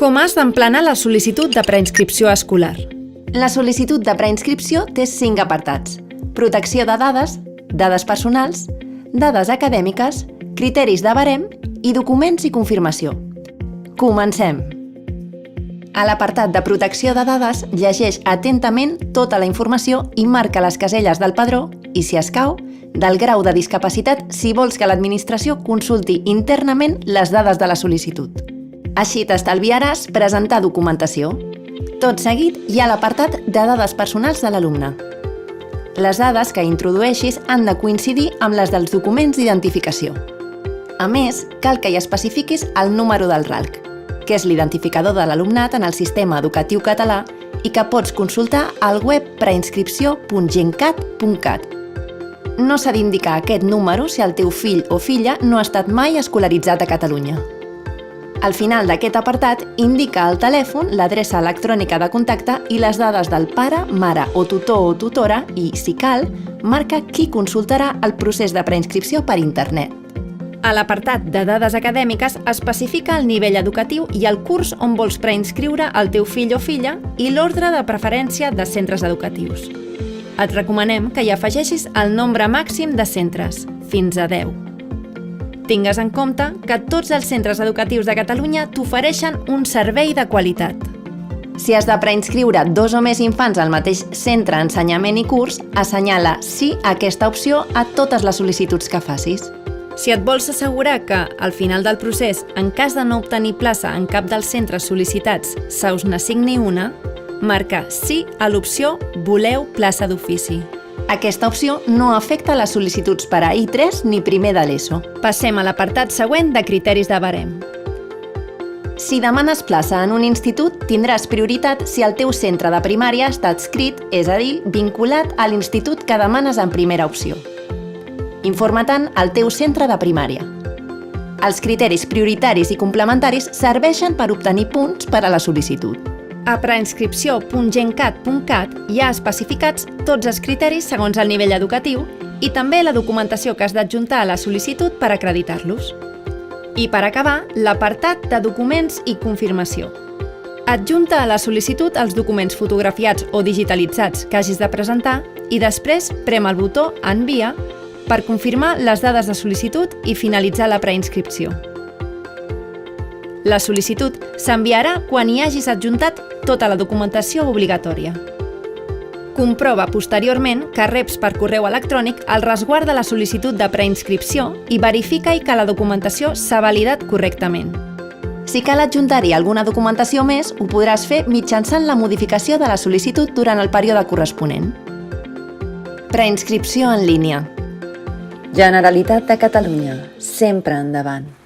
Com has d'emplenar la sol·licitud de preinscripció escolar? La sol·licitud de preinscripció té cinc apartats. Protecció de dades, dades personals, dades acadèmiques, criteris de barem i documents i confirmació. Comencem! A l'apartat de protecció de dades, llegeix atentament tota la informació i marca les caselles del padró i, si escau, del grau de discapacitat si vols que l'administració consulti internament les dades de la sol·licitud. Així t'estalviaràs presentar documentació. Tot seguit hi ha l'apartat de dades personals de l'alumne. Les dades que introdueixis han de coincidir amb les dels documents d'identificació. A més, cal que hi especifiquis el número del RALC, que és l'identificador de l'alumnat en el sistema educatiu català i que pots consultar al web preinscripció.gencat.cat. No s'ha d'indicar aquest número si el teu fill o filla no ha estat mai escolaritzat a Catalunya. Al final d'aquest apartat, indica al telèfon l'adreça electrònica de contacte i les dades del pare, mare o tutor o tutora i, si cal, marca qui consultarà el procés de preinscripció per internet. A l'apartat de dades acadèmiques especifica el nivell educatiu i el curs on vols preinscriure el teu fill o filla i l'ordre de preferència de centres educatius. Et recomanem que hi afegeixis el nombre màxim de centres, fins a 10. Tingues en compte que tots els centres educatius de Catalunya t'ofereixen un servei de qualitat. Si has de preinscriure dos o més infants al mateix centre ensenyament i curs, assenyala sí a aquesta opció a totes les sol·licituds que facis. Si et vols assegurar que, al final del procés, en cas de no obtenir plaça en cap dels centres sol·licitats, se us n'assigni una, marca sí a l'opció Voleu plaça d'ofici. Aquesta opció no afecta les sol·licituds per a I3 ni primer de l'ESO. Passem a l'apartat següent de criteris de barem. Si demanes plaça en un institut, tindràs prioritat si el teu centre de primària està adscrit, és a dir, vinculat a l'institut que demanes en primera opció. Informa-te'n al teu centre de primària. Els criteris prioritaris i complementaris serveixen per obtenir punts per a la sol·licitud. A preinscripció.gencat.cat hi ha especificats tots els criteris segons el nivell educatiu i també la documentació que has d'adjuntar a la sol·licitud per acreditar-los. I per acabar, l'apartat de documents i confirmació. Adjunta a la sol·licitud els documents fotografiats o digitalitzats que hagis de presentar i després prem el botó Envia per confirmar les dades de sol·licitud i finalitzar la preinscripció. La sol·licitud s'enviarà quan hi hagis adjuntat tota la documentació obligatòria. Comprova posteriorment que reps per correu electrònic el resguard de la sol·licitud de preinscripció i verifica-hi que la documentació s'ha validat correctament. Si cal adjuntar-hi alguna documentació més, ho podràs fer mitjançant la modificació de la sol·licitud durant el període corresponent. Preinscripció en línia. Generalitat de Catalunya, sempre endavant.